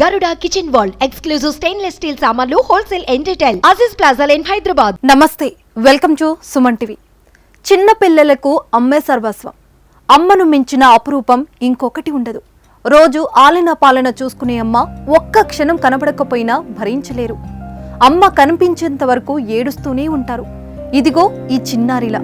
Garuda kitchen wall exclusive stainless steel సామాన్లు wholesale and retail Aziz plaza line Hyderabad నమస్తే welcome to Suman TV చిన్న పిల్లలకు అమ్మే సర్వస్వం. అమ్మను మించిన అపురూపం ఇంకొకటి ఉండదు. రోజు ఆలన పాలన చూసుకునే అమ్మ ఒక్క క్షణం కనబడకపోయినా భరించలేరు. అమ్మ కనిపించేంత వరకు ఏడుస్తూనే ఉంటారు. ఇదిగో ఈ చిన్నారిలా.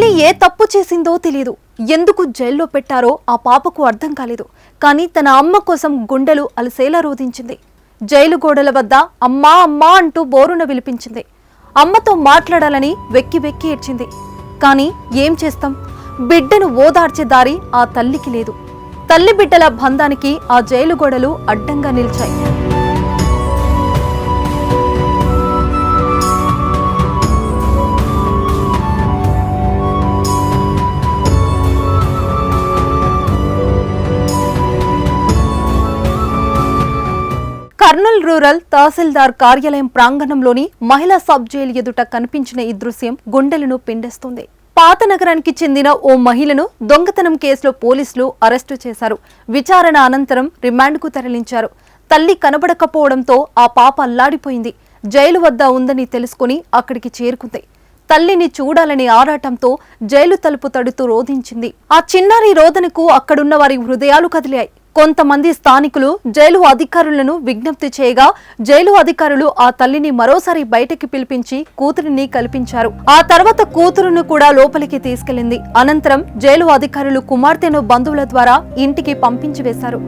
తల్లి ఏ తప్పు చేసిందో తెలియదు ఎందుకు జైల్లో పెట్టారో ఆ పాపకు అర్థం కాలేదు. కానీ తన అమ్మ కోసం గుండెలు అలసేలా రోధించింది. జైలు గోడల వద్ద అమ్మా అమ్మా అంటూ బోరున విలిపించింది. అమ్మతో మాట్లాడాలని వెక్కి వెక్కి ఏడ్చింది. కానీ ఏం చేస్తాం? బిడ్డను ఓదార్చే దారి ఆ తల్లికి లేదు. తల్లి బిడ్డల బంధానికి ఆ జైలు గోడలు అడ్డంగా నిలిచాయి. కర్నూల్ రూరల్ తహసీల్దార్ కార్యాలయం ప్రాంగణంలోని మహిళా సబ్ జైలు ఎదుట కనిపించిన ఈ దృశ్యం గుండెలను పిండేస్తుంది. పాత నగరానికి చెందిన ఓ మహిళను దొంగతనం కేసులో పోలీసులు అరెస్టు చేశారు. విచారణ అనంతరం రిమాండ్కు తరలించారు. తల్లి కనబడకపోవడంతో ఆ పాప అల్లాడిపోయింది. జైలు వద్ద ఉందని తెలుసుకుని అక్కడికి చేరుకుంది. తల్లిని చూడాలని ఆరాటంతో జైలు తలుపు తడుతూ రోధించింది. ఆ చిన్నారి రోదనకు అక్కడున్న వారి హృదయాలు కదిలాయి. కొంతమంది స్థానికులు జైలు అధికారులను విజ్ఞప్తి చేయగా జైలు అధికారులు ఆ తల్లిని మరోసారి బయటకి పిలిపించి కూతురిని కల్పించారు. ఆ తర్వాత కూతురును కూడా లోపలికి తీసుకెళ్ళింది అనంతరం జైలు అధికారులు కుమార్తెను బంధువుల ద్వారా ఇంటికి పంపించి వేశారు.